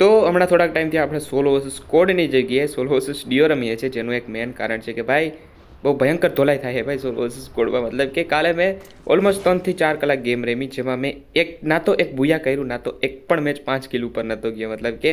તો હમણાં થોડાક ટાઈમથી આપણે સોલો વર્સિસ સ્કોડની જગ્યાએ સોલો વર્સિસ ડિયો રમીએ છીએ, જેનું એક મેન કારણ છે કે ભાઈ, બહુ ભયંકર ધોલાઈ થાય છે ભાઈ સોલો વર્સિસ સ્કોડમાં. મતલબ કે કાલે મેં ઓલમોસ્ટ ત્રણથી ચાર કલાક ગેમ રમી, જેમાં મેં એક, ના તો એક ભૂયા કર્યું, ના તો એક પણ મેચ પાંચ કિલ ઉપર નહોતો ગયો. મતલબ કે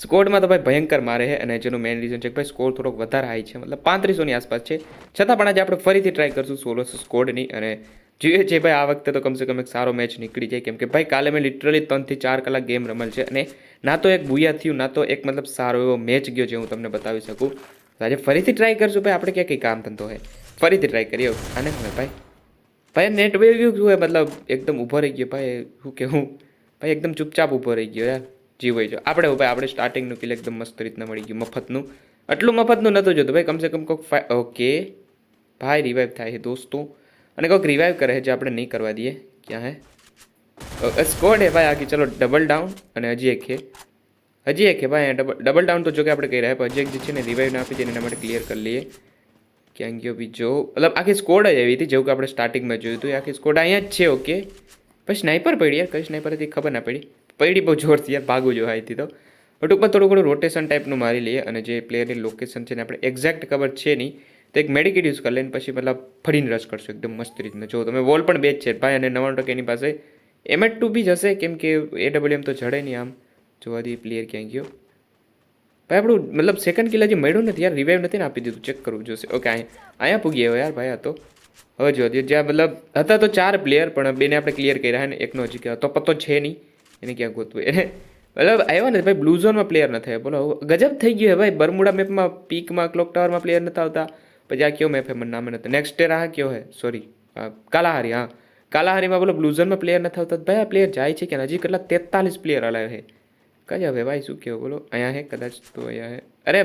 સ્કોડમાં તો ભાઈ ભયંકર મારે છે, અને જેનું મેઇન રીઝન છે કે ભાઈ સ્કોર થોડોક વધારે હાઈ છે. મતલબ પાંત્રીસોની આસપાસ છે. છતાં પણ આજે આપણે ફરીથી ટ્રાય કરશું સોલો સ્કોડની, અને જોઈએ છે ભાઈ આ વખતે તો કમસે કમ એક સારો મેચ નીકળી જાય. કેમ કે ભાઈ કાલે મેં લિટરલી ત્રણથી ચાર કલાક ગેમ રમેલ છે અને ના તો એક ભૂયા થયું, ના તો એક મતલબ સારો એવો મેચ ગયો જે હું તમને બતાવી શકું. આજે ફરીથી ટ્રાય કરશું ભાઈ, આપણે ક્યાં કંઈ કામ ધંધો હોય. ફરીથી ટ્રાય કરીએ. આને હવે ભાઈ ભાઈ નેટ ગયું શું હોય? મતલબ એકદમ ઊભો રહી ગયો ભાઈ, શું કહેવું? ભાઈ એકદમ ચૂપચાપ ઊભો રહી ગયો યાર. જીવાઈ જો છે આપણે ભાઈ, આપણે સ્ટાર્ટિંગનું કિલ એકદમ મસ્ત રીતના મળી ગયું, મફતનું. આટલું મફતનું નહોતું જોતું ભાઈ. કમસે કમ કોઈક ઓકે ભાઈ રિવાઈવ થાય છે દોસ્તો. અને કોઈક રિવાઈવ કરે છે જે આપણે નહીં કરવા દઈએ. ક્યાં હે? સ્કોડ હે ભાઈ આખી. ચલો ડબલ ડાઉન અને હજી એક હે. હજી એક હે ભાઈ ડબલ ડબલ ડાઉન તો જો કે આપણે કહી રહ્યા હજી એક જે છે ને રિવાઈવ ના આપી દઈએ એના માટે ક્લિયર કરી લઈએ. ક્યાં ગયો બીજો મતલબ આખી સ્કોડ જ એવી હતી, જેવું કે આપણે સ્ટાર્ટિંગમાં જોયું હતું. આખી સ્કોડ અહીંયા જ છે ઓકે પછી સ્નાઈપર પડી યાર, કઈ સ્નાઈપર હતી ખબર ના પડી. પડી બહુ જોરથી યાર, ભાગવું જો હતી તો. ટૂંકમાં થોડું ઘણું રોટેશન ટાઈપનું મારી લઈએ અને જે પ્લેયરની લોકેશન છે ને આપણે એક્ઝેક્ટ ખબર છે નહીં. તો એક મેડિકેટ યુઝ કરી લઈને પછી મતલબ ફરીને રસ કરશો, એકદમ મસ્ત રીતના. જો તમે વોલ પણ બેચ છે ભાઈ અને નવ્વાણું ટકા એની પાસે એમએટ ટુ બી જશે કેમ કે એ ડબલ એમ તો જડે નહીં આમ. જોવા દઈએ પ્લેયર ક્યાં ગયો. ભાઈ આપણું મતલબ સેકન્ડ કિલ્લા જે મળ્યું નથી યાર રિવાઈવ નથી ને આપી દીધું. ચેક કરવું જોશે. ઓકે અહીંયા અહીંયા પૂગી આવ્યો યાર ભાઈ આ તો. હવે જો જ્યાં મતલબ હતા તો ચાર પ્લેયર પણ બેને આપણે ક્લિયર કર્યા ને, એકનો હજી કહેવાય. તો પતો છે નહીં. એને ક્યાં ગોતવું? એને મતલબ આવ્યા ને ભાઈ બ્લુ ઝોનમાં પ્લેયર ન થયા બોલો ગજબ થઈ ગયું ભાઈ. બરમુડા મેપમાં પીકમાં ક્લોક ટાવરમાં પ્લેયર નથી આવતા. પછી આ કયો મેપ હે મને નામ નથી નેક્સ્ટ ટેર આ કયો હે સોરી કાલાહારી હા કાલાહારીમાં બોલો બ્લુઝનમાં પ્લેયર નથી આવતા ભાઈ આ પ્લેયર જાય છે કે હજી કેટલા તેતાલીસ પ્લેયર અલાય છે કયા હવે ભાઈ શું કહેવું બોલો અહીંયા હે કદાચ તો અહીંયા હે અરે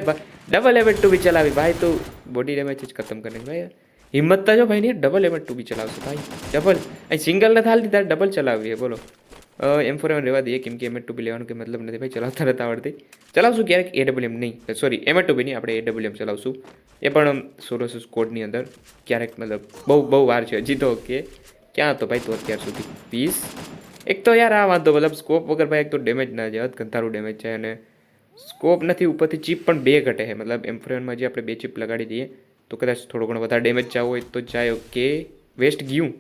ડબલ એમેટ ટુ બી ચલાવી ભાઈ તું બોડી ડેમેજ જ ખતમ કરે ભાઈ હિંમત તો જો ભાઈ નહીં ડબલ એમેટ ટુ બી ચલાવશે ભાઈ ડબલ અહીં સિંગલ નથી હાલતી ત્યારે ડબલ ચલાવવી છે બોલો એમ ફોર એમ રહેવા દઈએ. કેમ કે એમ ટુ બી લેવાનું કે મતલબ નથી. ભાઈ, ચલાવતા નથી આવડતી. ચલાવશું ક્યારેક? એ ડબલ એમ નહીં. સોરી એમ ટુ બી નહીં. આપણે એ ડબલ એમ ચલાવશું. એ પણ સોરસ કોડની અંદર ક્યારેક મતલબ બહુ બહુ વાર છે. હજી તો કે ક્યાં હતો ભાઈ તો અત્યાર સુધી? વીસ? એક તો યાર આ વાંધો, મતલબ સ્કોપ વગર ભાઈ એક તો ડેમેજ ના જાય. કંથારું ડેમેજ છે અને સ્કોપ નથી. ઉપરથી ચીપ પણ બે ઘટે છે. મતલબ એમ ફ્રેમમાં જે આપણે બે ચીપ લગાડી દઈએ, તો કદાચ થોડો ઘણો વધારે ડેમેજ જવું હોય તો જાય. ઓકે વેસ્ટ ગયું.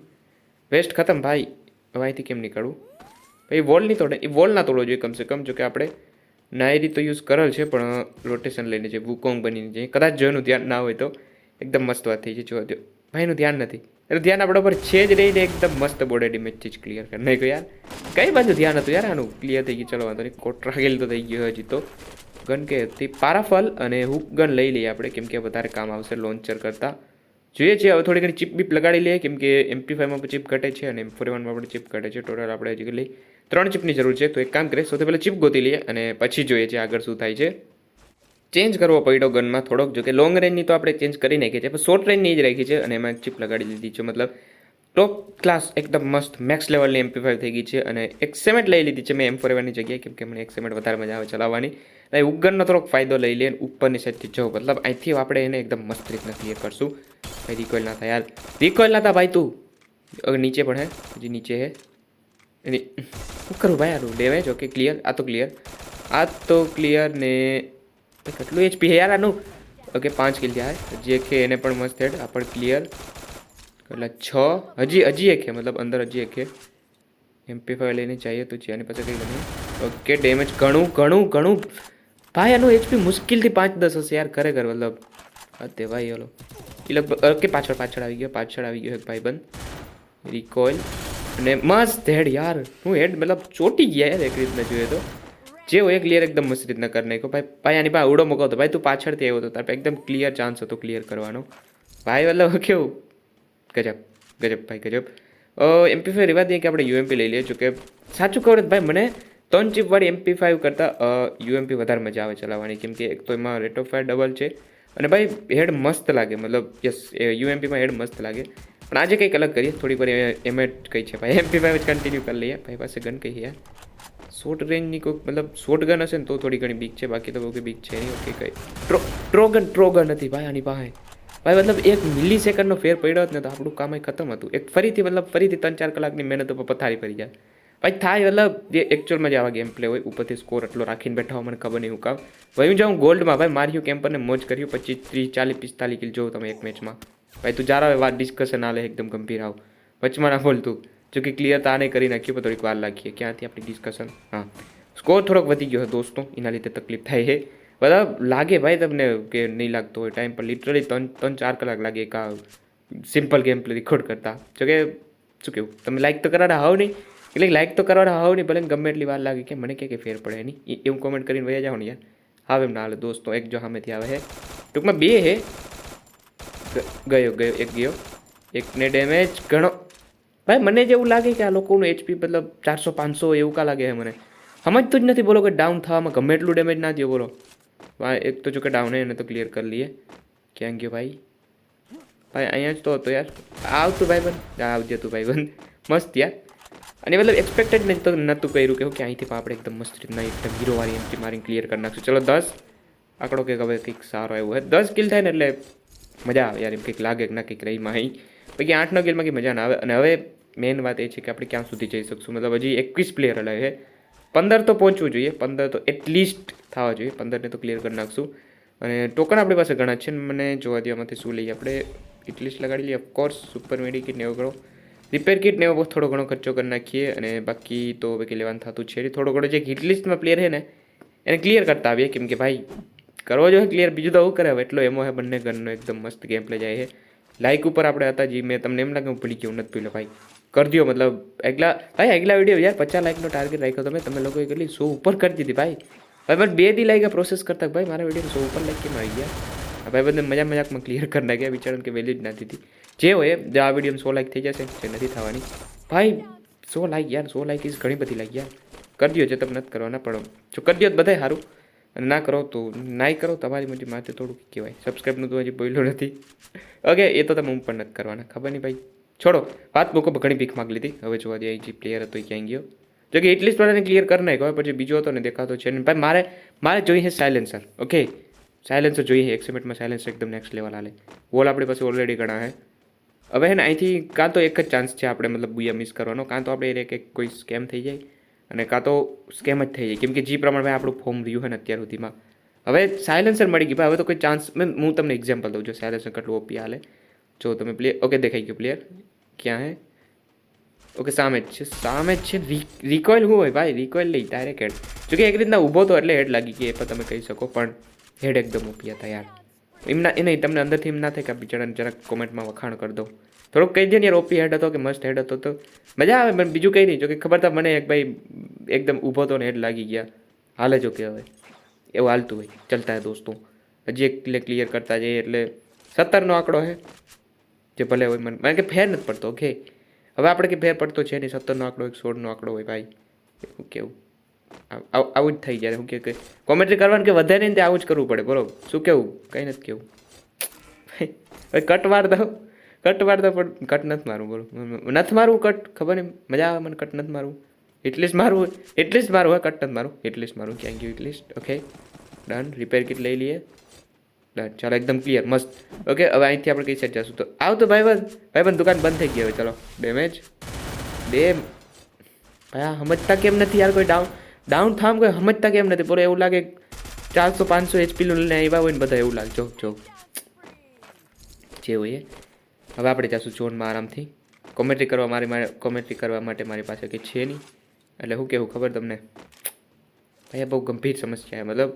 વેસ્ટ ખતમ. ભાઈ, હવે અહીંથી કેમ નીકળવું? ભાઈ વોલ નહીં તોડે એ વોલ ના તોડવો જોઈએ કમસે કમ, જો કે આપણે નાયરી તો યુઝ કરેલ છે, પણ રોટેશન લઈને છે વુકોંગ બનીને જાય કદાચ જોનું ધ્યાન ના હોય તો એકદમ મસ્ત વાત થઈ છે જોવા દો ભાઈનું ધ્યાન નથી. એટલે ધ્યાન આપણા પર છે જ રહીને એકદમ મસ્ત બોર્ડર ડેમેજથી જ ક્લિયર કરી નાખ્યો યાર, કઈ બાજુ ધ્યાન હતું? યાર આનું ક્લિયર થઈ ગયું. ચલો, વાંધો નહીં. કોટ રાખેલ તો થઈ ગયો હજી તો. ગન કે હતી પારાફલ અને હુક ગન લઈ લઈએ આપણે, કેમ કે વધારે કામ આવશે લોન્ચર કરતાં. જોઈએ છીએ હવે થોડી ઘણી ચીપ બીપ લગાડી લઈએ, કેમ કે એમપી ફાઈવમાં ચીપ ઘટે છે અને એમ ફોર વનમાં પણ ચીપ ઘટે છે. ટોટલ આપણે હજી લઈ ત્રણ ચીપની જરૂર છે. તો એક કામ કરીએ. સૌથી પહેલાં ચીપ ગોતી લઈએ અને પછી જોઈએ છે આગળ શું થાય છે. ચેન્જ કરવો પડ્યો ગનમાં થોડોક. જો કે લોંગ રેન્જની તો આપણે ચેન્જ કરી નાખી છે પણ શોર્ટ રેન્જની જ રાખી છે અને એમાં ચિપ લગાડી દીધી છે. મતલબ ટોપ ક્લાસ એકદમ મસ્ત મેક્સ લેવલની એમપી ફાઈવ થઈ ગઈ છે અને એક સેમેન્ટ લઈ લીધી છે. મેં એમ ફોર એવાની જગ્યાએ. કેમ કે મને એક સેમેન્ટ વધારે મજા આવે ચલાવવાની. એટલે ઉગનનો થોડોક ફાયદો લઈ લઈએ ઉપરની સાઈડથી જવું. મતલબ અહીંથી આપણે એને એકદમ મસ્ત રીતના ક્લિયર કરશું. ભાઈ રિકોઇલ ના થાય. યાર રિકોઇલ ના થાય ભાઈ તું. નીચે પણ હે. હજી નીચે હે. શું કરું ભાઈ? આનું ડેમેજ ઓકે ક્લિયર આ તો ક્લિયર આ તો ક્લિયર ને કેટલું એચપી હે યાર આનું. ઓકે પાંચ કિલ થયા જે કે એને પણ મસ્ત હેડ, આ પણ ક્લિયર એટલે છ? હજી હજી એક છે, મતલબ અંદર હજી એક છે. એમપી ફાઈવ લઈને જઈએ તો છે એની પાસે કંઈ નહીં ઓકે ડેમેજ ઘણું ઘણું ઘણું. ભાઈ, આનું એચપી મુશ્કેલથી પાંચ દસ હશે યાર, ખરેખર, મતલબ. અતે ભાઈ, હલો. એ લગભગ ઓકે પાછળ પાછળ આવી ગયો, પાછળ આવી ગયો એક ભાઈ બંધ રિકોઇલ અને મસ્ત હેડ યાર, હું હેડ મતલબ ચોટી ગયા યાર એક રીતના જોઈએ તો. જે હોય ક્લિયર એકદમ મસ્ત રીતના કરી નાખ્યો. ભાઈ ભાઈ, આની પાસે ઉડો મૂકો તો. ભાઈ, તું પાછળથી આવ્યો હતો તાર એકદમ ક્લિયર ચાન્સ હતો ક્લિયર કરવાનો. ભાઈ, મતલબ કેવું? ગજબ ગજબ, ભાઈ, ગજબ. એમપી ફાઈવ રેવા દઈએ કે આપણે યુએમપી લઈ લઈએ? જો કે સાચું કહું ભાઈ, મને ત્રણ ચીપવાળી એમપી ફાઈવ કરતાં યુએમપી વધારે મજા આવે ચલાવવાની. કેમ કે એક તો એમાં રેટ ઓફ ફાયર ડબલ છે. અને ભાઈ, હેડ મસ્ત લાગે. મતલબ યસ યુએમપીમાં હેડ મસ્ત લાગે. પણ આજે કંઈક અલગ કરીએ. થોડી વાર એમેટ કઈ છે ભાઈ. એમપી ફાઈવ જ કન્ટિન્યુ કરી લઈએ. ભાઈ પાસે ગન કઈ યાર શોર્ટ રેન્જની કોઈક મતલબ શોર્ટ ગન હશે ને તો થોડી ઘણી બીક છે. બાકી તો બહુ કંઈ બીક છે નહીં. ઓકે કઈ. ટ્રો ટ્રોગન ટ્રોગન હતી ભાઈ આની પાસે. ભાઈ મતલબ એક મિલી સેકન્ડનો ફેર પડ્યો જ ને તો આપણું કામ ખતમ હતું. એક ફરીથી મતલબ ફરીથી ત્રણ ચાર કલાકની મહેનત ઉપર પથારી પડી જાય ભાઈ થાય મતલબ જે એકચ્યુઅલમાં જ આવા ગેમ પ્લે હોય, ઉપરથી સ્કોર એટલો રાખીને બેઠા હોય, મને ખબર નહીં હું કામ. ભાઈ હું જાઉં ગોલ્ડમાં ભાઈ, માર્યું કેમ્પરને મોજ કર્યું. પચીસ, ત્રીસ, ચાલીસ, પિસ્તાલીસ કિલ જોઉં તમે એક મેચમાં ભાઈ, તું જારા વાત ડિસ્કશન આલે એકદમ ગંભીર આવ. વચમાં ના બોલતું જો કે ક્લિયર તો આને કરી નાખ્યું, પણ થોડીક વાર લાગીએ. ક્યાંથી આપણી ડિસ્કશન હા. સ્કોર થોડોક વધી ગયો છે દોસ્તો. એના લીધે તકલીફ થાય છે. બધા લાગે ભાઈ તમને કે નહીં લાગતો હોય ટાઈમ પર લિટરલી ત્રણ ત્રણ, ચાર કલાક લાગે એક સિમ્પલ ગેમ પ્લે રેકોર્ડ કરતા. જો કે, શું કેવું? તમે લાઈક તો કરવાના હાવ નહીં. એટલે લાઈક તો કરવાના હાવ નહીં, ભલે ગમે એટલી વાર લાગે. કે મને કે કે ફેર પડે એની એવું કોમેન્ટ કરીને વયા જાઓ ને યાર. હા એમ ના હાલે દોસ્તો. એક જો સામેથી આવે છે. ટૂંકમાં બે હે ગયો ગયો, એક ગયો. એકને ડેમેજ ઘણો. ભાઈ, મને જેવું લાગે કે આ લોકોનું એચપી મતલબ ચારસો, પાંચસો એવું કા લાગે છે મને? સમજતું જ નથી. બોલો કે ડાઉન થવામાં ગમે એટલું ડેમેજ ના થયો, બોલો. ભાઈ એક તો જો કે ડાઉન એને તો ક્લિયર કરી લઈએ. ક્યાં ગયો ભાઈ? ભાઈ, અહીંયા જ તો હતો યાર. આવતું ભાઈ બંધ. આવજે તું ભાઈ બંધ. મસ્ત યાર. અને મતલબ એક્સપેક્ટેડ નહીં તો નહોતું કર્યું કે હું કે અહીંથી પણ આપણે એકદમ મસ્ત રીતના એકદમ હીરોવાળી એન્ટ્રી મારીને ક્લિયર કરી નાખશું. ચલો, દસ. આંકડો કે હવે કંઈક સારો આવ્યો હોય દસ કિલ થાય ને એટલે મજા આવે યાર, એમ કંઈક લાગે કે ના કંઈક રહી અહીં પછી આઠ નવ કિલમાં કંઈ મજા ના આવે. અને હવે મેઇન વાત એ છે કે આપણે ક્યાં સુધી જઈ શકશું? મતલબ હજી એકવીસ પ્લેયર અલાય છે. પંદર તો પહોંચવું જોઈએ. પંદર તો એટલીસ્ટ થવા જોઈએ. પંદરને તો ક્લિયર કરી નાખશું. અને ટોકન આપણી પાસે ઘણા છે મને જોવા દે આમાંથી શું લઈએ આપણે? એટલીસ્ટ લગાડી લઈએ. ઓફકોર્સ સુપર મેડિકિટ ને એવો ઘણો રિપેર કિટ ને એવો થોડો ઘણો ખર્ચો કરી નાખીએ. અને બાકી તો બાકી લેવાનું થતું છે. થોડો ઘણો જે હિટલિસ્ટમાં પ્લેયર છે ને, એને ક્લિયર કરતા આવીએ. કેમ કે ભાઈ કરવો જોઈએ ક્લિયર બીજું તો આવું કરે હવે? એટલો એમો હે બંને ગનનો એકદમ મસ્ત ગેમ પ્લે જાય છે લાઇક ઉપર આપણે હતા જી, મેં તમને એમ લાગે હું ભૂલી ગયો નથી ભૂલ્યો, ભાઈ. કરી દો મતલબ એકલા, ભાઈ આગલા વીડિયો યાર, પચાસ લાઇકનો ટાર્ગેટ રાખ્યો તમે તમે લોકોએ કેટલી સો ઉપર કરી દીધી, ભાઈ. ભાઈ, મને બે દી લાગ્યા પ્રોસેસ કરતા, ભાઈ, મારા વીડિયો સો ઉપર લાઈક કેમ આવી ગયા? ભાઈ બધે મજા મજાકમાં ક્લિયર કરી નાખ્યા બિચારાને કે વેલ્યુ જ ના દીધી. જે હોય, જે આ વીડિયો સો લાઈક થઈ જશે, જે નથી થવાની. ભાઈ સો લાઈક યાર સો લાઈક ઇઝ ઘણી બધી લાઈક યાર. કરી દો જે તમે નથી કરવાના, પણ જો કરી દો બધાય સારું. અને ના કરો તો નાય કરો, તમારી મજી માથે થોડું કહેવાય. સબસ્ક્રાઈબનું તો હજી બોલ્યો નથી. ઓકે એ તો તમે હું પણ નથી કરવાના, ખબર નહીં ભાઈ. છોડો, વાત મૂકો ઘણી ભીખ માગ લીધી. હવે જોવા દે, જે પ્લેયર હતો એ ક્યાંય ગયો. જો કે એટલીસ્ટ વાળાને ક્લિયર કરી નાખ્યો પછી બીજો હતો ને દેખાતો છે ને ભાઈ, મારે મારે જોઈએ સાયલેન્સર ઓકે સાયલેન્સર જોઈએ એક સેમેન્ટમાં સાયલેન્સર એકદમ નેક્સ્ટ લેવલ હાલે. બોલ આપણી પાસે ઓલરેડી ઘણા છે. હવે હે ને, અહીંથી કાં તો એક જ ચાન્સ છે આપણે, મતલબ બુયા મિસ કરવાનો. કાં તો આપણે એક કે કોઈ સ્કેમ થઈ જાય. અને કાં તો સ્કેમ જ થઈ જાય. કેમ કે જે પ્રમાણે આપણું ફોર્મ રહ્યું છે ને અત્યાર સુધીમાં. હવે સાયલેન્સર મળી ગયું ભાઈ, હવે તો કોઈ ચાન્સ મેં હું તમને એક્ઝામ્પલ દઉં. જો સાયલેન્સર કેટલું ઓપી હાલે. જો તમે પ્લેયર ઓકે દેખાઈ ગયું પ્લેયર ક્યાં હે? ઓકે સામે જ છે. સામે જ છે. રિકોઇલ શું હોય ભાઈ? રિકોઇલ લઈ ડાયરેક્ટ હેડ જો કે એક રીતના ઊભો તો એટલે હેડ લાગી ગઈ, એ પણ તમે કહી શકો. પણ હેડ એકદમ ઓપી હતા યાર. એમના એ નહીં, તમને અંદરથી એમ ના થાય કે આ બિચારાને જરાક કોમેન્ટમાં વખાણ કરી દો થોડુંક કહી દે ને યાર, ઓપી હેડ હતો કે મસ્ત હેડ હતો તો મજા આવે, પણ બીજું કંઈ નહીં. જો કે ખબર તો મને એક ભાઈ એકદમ ઊભો તો ને હેડ લાગી ગયા. હાલે જો કે હવે. એવું હાલતું હોય. ચલતા હે દોસ્તો. હજી એક ક્લિયર કરતા જઈએ એટલે સત્તરનો આંકડો છે જે ભલે હોય મને મને કે ફેર નથી પડતો ઓકે હવે આપણે કે ફેર પડતો છે નહીં? સત્તરનો આંકડો, એક સોળનો આંકડો હોય ભાઈ. એવું કેવું આવ- જ થઈ જ્યારે હું કે કોમેન્ટ્રી કરવાનું કે વધે નહીં તે આવું જ કરવું પડે, બરોબર? શું કેવું? કંઈ નથી કેવું. કટ માર દઉં. કટ માર દઉં, પણ કટ નથી મારું બોલો નથી મારવું કટ ખબર નહીં? મજા આવે મને કટ નથી મારવું એટલીસ્ટ મારવું એટલીસ્ટ મારું હોય કટ નથી મારું. એટલીસ્ટ મારું ક્યાં ગયું at least. Okay done repair kit લઈ લઈએ. ડન ચાલો, એકદમ ક્લિયર મસ્ત. ઓકે હવે અહીંથી આપણે કઈ સાઈડ જશું? તો આવ તો ભાઈ બંધ. ભાઈ બંધ, દુકાન બંધ થઈ ગઈ હવે. ચાલો. ડેમેજ બે ભાઈ સમજતા કેમ નથી યાર કોઈ ડાઉન ડાઉન થામ કોઈ સમજતા કેમ નથી? પૂરો એવું લાગે ચારસો, પાંચસો એચપી લઈને આવ્યા હોય ને બધા એવું લાગે જો જોક. જે હોય. હવે આપણે જઈશું ઝોનમાં આરામથી. કોમેન્ટ્રી કરવા મારી મારે કોમેન્ટ્રી કરવા માટે મારી પાસે કંઈ છે નહીં. એટલે શું કહેવું ખબર તમને? ભાઈ બહુ ગંભીર સમસ્યા છે. મતલબ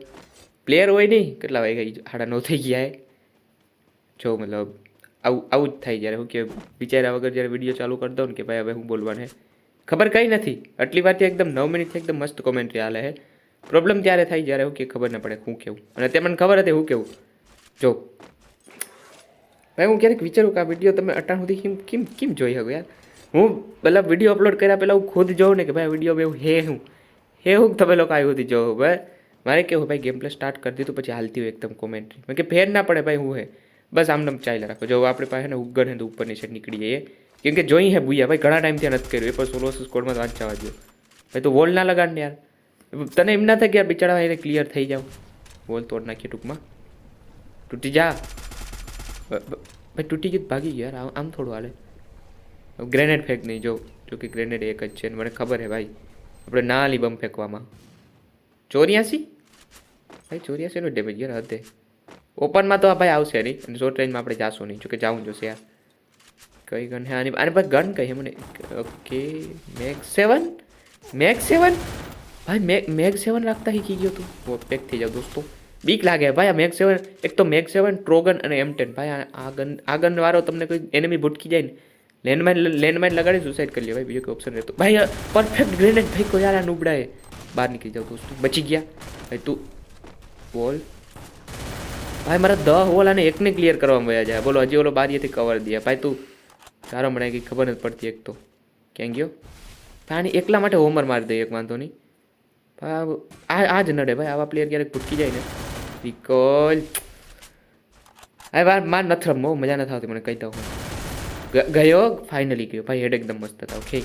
પ્લેયર હોય નહીં, કેટલા વાગે સાડા નવ થઈ ગયા જો, મતલબ, આવું આવું જ થાય જ્યારે. હું કે, વિચાર્યા વગર જ્યારે વીડિયો ચાલુ કરી દઉં ને કે ભાઈ, હવે હું બોલવાનું ખબર કંઈ નથી. આટલી વારથી એકદમ નવ મિનિટથી એકદમ મસ્ત કોમેન્ટ્રી હાલે પ્રોબ્લેમ ત્યારે થાય જ્યારે હું કે ખબર ન પડે હું કેવું. અને તે મને ખબર હતી હું કેવું. જો. ભાઈ, હું ક્યારેક વિચારું કે આ વીડિયો તમે અટાણ સુધી કેમ કેમ કેમ જોઈ શકો યાર? હું પહેલાં વીડિયો અપલોડ કર્યા પહેલાં હું ખુદ જોઉં ને કે ભાઈ વીડિયો એવું હે હું. હે હું તમે લોકો આવ્યું હતી જોઉં, ભાઈ? મારે કેવું, ભાઈ ગેમ પ્લે સ્ટાર્ટ કરી દીધું, પછી હાલતી હોય એકદમ કોમેન્ટ્રી મેં કે ફેર ના પડે ભાઈ, હું હે. બસ આમ આમને ચાલ્યા રાખો. જો, આપણે પાસે ને હે તો ઉપરની સાઈડ નીકળી જઈએ કેમ કે જોઈ હે ભૂયા, ભાઈ, ઘણા ટાઈમ ત્યાં નથી કર્યું. એ પણ સોલો સ્કોડમાં વાંચવા દો ભાઈ, તો વોલ ના લગાડ ને યાર. તને એમ ના થાય કે યાર બિચારા એને ક્લિયર થઈ જાવ વોલ તોડ નાખીએ ટૂંકમાં. તૂટી જા. ભાઈ, તૂટી ગયું ભાગી ગયો યાર. આમ- થોડું હાલે. ગ્રેનેડ ફેંક નહીં. જો જો કે ગ્રેનેડ એક જ છે ને, મને ખબર હે ભાઈ. આપણે ના આલી બમ ફેંકવામાં. ચોર્યાસી? ભાઈ, ચોર્યાસીનો ડેમેજ યાર હદે. ઓપનમાં તો ભાઈ આવશે નહીં. અને શોર્ટ રેન્જમાં આપણે જાશું નહીં. જોકે જવું જોશે યાર. કઈ ગન હે? આની આની પાસે ગન કઈ હે? મને ઓકે, મેગ સેવન? મેગ સેવન? ભાઈ, મેગ મેગ સેવન રાખતા શીખી ગયો તું. બહુ પેક થઈ જાવ દોસ્તો. બીક લાગે ભાઈ આ મેગ સેવન. એક તો મેગ સેવન, ટ્રોગન અને એમ ટેન ભાઈ, આ- ગન આ ગન વાળો તમને કોઈ એનિમી ભૂટકી જાય ને લેન્ડમાઇન લેન્ડમાઇન લગાડી સુસાઇડ કરી લે ભાઈ. બીજો કોઈ ઓપ્શન રહેતો. ભાઈ પરફેક્ટ ગ્રેનેડ ભાઈ કોઈ યાર, આ નુબડાએ બહાર નીકળી જાવ દોસ્તો. બચી ગયા. ભાઈ, તું બોલ. ભાઈ, મારા દહ હોલ અને એકને ક્લિયર કરવામાં વયા જાય બોલો, હજી ઓલો બારીએથી કવર દે. ભાઈ, તું તારો મને કંઈ ખબર નથી પડતી એક તો. ક્યાં ગયો? આની એકલા માટે હોમર મારી દે, એક વાંધો નહીં. આ આ જ નડે ભાઈ, આવા પ્લેયર ક્યારેક ભૂટકી જાય ને. વિકોલ. હવે વાર માર નથી રમવો, મજા નથી આવતી મને કહી દઉં ગયો ફાઇનલી ગયો. ભાઈ હેડ એકદમ મસ્ત હતા ઓકે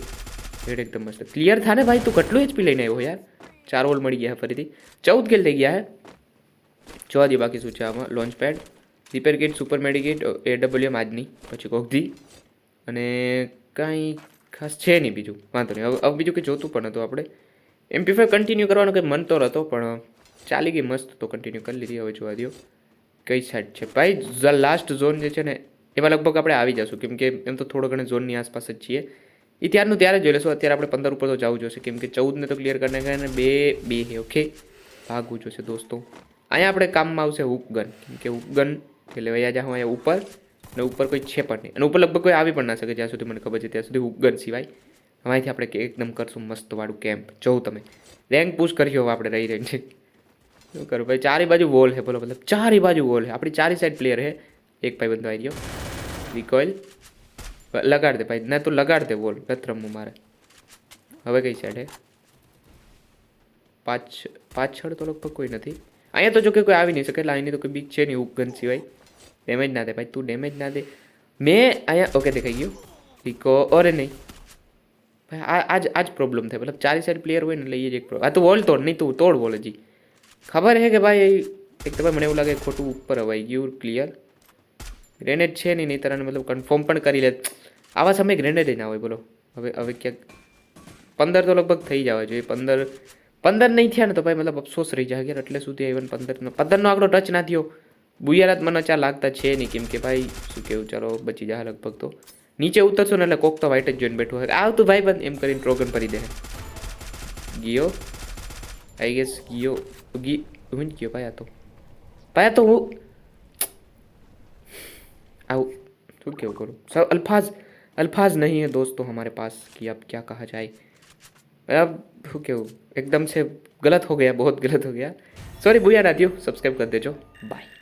હેડ એકદમ મસ્ત. ક્લિયર થાય ને ભાઈ તું? કેટલું એચપી લઈને આવ્યો યાર? ચાર ઓલ મળી ગયા ફરીથી. ચૌદ કિલ થઈ ગયા હે. જોવા દે બાકી શું છે આમાં? Launch pad repair kit super medicate એ ડબલ્યુએમ આજની. પછી કોકધી અને કાંઈ ખાસ છે નહીં બીજું, વાંધો નહીં. હવે બીજું કંઈ જોતું પણ હતું આપણે. એમપી ફાઈવ કન્ટિન્યુ કરવાનો કંઈ મન તો હતો પણ ચાલી ગઈ મસ્ત તો કન્ટિન્યુ કરી લીધી. હવે જોવા દો કઈ સાઈડ છે? ભાઈ લાસ્ટ ઝોન જે છે ને, એમાં લગભગ આપણે આવી જશું. કેમ કે એમ તો થોડો ઘણી ઝોનની આસપાસ જ છીએ. એ ત્યારનું ત્યારે જોઈ લેશું. અત્યારે આપણે પંદર ઉપર તો જવું જોશે. કેમ કે ચૌદને તો ક્લિયર કરીને ગયા ને બે બે ઓકે ભાગવું જોશે દોસ્તો. અહીંયા આપણે કામમાં આવશે હુકગન કેમ કે હુકગન એટલે વૈયા જાઉં અહીંયા ઉપર. અને ઉપર કોઈ છે પણ નહીં. અને ઉપર લગભગ કોઈ આવી પણ ના શકે, જ્યાં સુધી મને ખબર છે, ત્યાં સુધી હુક સિવાય અહીંથી આપણે એકદમ કરશું મસ્ત વાળું કેમ્પ જોઉં તમે. રેન્ક પુશ કરી હવે આપણે રહી રહીને. શું કરું? ભાઈ ચારે બાજુ વોલ છે, બોલો, મતલબ ચારે બાજુ વોલ છે. આપણી ચારે સાઈડ પ્લેયર છે. એક ભાઈ બંધો આવી ગયો. રિકોઇલ લગાડ દે ભાઈ. ના તો લગાડ દે વોલ નથી રમવું મારે. હવે કઈ સાઈડ હે પાછ, પાછળ તો લગભગ કોઈ નથી. અહીંયા તો જો કે કોઈ આવી નહીં શકે, એટલે અહીંની તો કોઈ બીક છે નહીં ઉપગન સિવાય. ડેમેજ ના દે, ભાઈ, તું ડેમેજ ના દે. મેં અહીંયા ઓકે દેખાઈ ગયું. ઈકો ઓરે નહીં. ભાઈ, આ, આજ આજ પ્રોબ્લેમ થાય. મતલબ ચારી સાઈડ પ્લેયર હોય ને એટલે એ જ એક પ્રોબ્લેમ આ તો વોલ તોડ, નહીં તું તોડ વોલ હજી. ખબર છે કે ભાઈ એક તો ભાઈ મને એવું લાગે ખોટું ઉપર હવાઈ ગયું ક્લિયર ગ્રેનેડ છે નહીં નહીં તરને મતલબ કન્ફર્મ પણ કરી લે. આવા સમયે ગ્રેનેડ ના હોય, બોલો. હવે હવે ક્યાંક પંદર તો લગભગ થઈ જવા જોઈએ. પંદર પંદર નહીં થયા ને તો ભાઈ મતલબ અફસોસ રહી જાય એટલે સુધી ઇવન પંદર પંદરનો આંકડો ટચ ના થયો. બુયારાત મને ચા લાગતા છે નહીં કેમ કે ભાઈ શું કેવું ચાલો બચી જાય લગભગ તો નીચે ઉતરશો ને એટલે કોક તો વાઈટ જ જોઈને બેઠું હોય આવતું ભાઈ બંધ એમ કરીને ટ્રોગન ભરી દે ગયો આઈ ગેસ ગયો ગી હું જ ગયો ભાઈ આ તો ભાઈ આ તો હું આવું શું કેવું કરું સર अल्फाज अल्फाज नहीं है दोस्तों हमारे पास कि अब क्या कहा जाए अब શું કેવું એકદમ से गलत हो गया बहुत गलत हो गया सॉरी बुया ना दियो सब्सक्राइब कर देजो बाय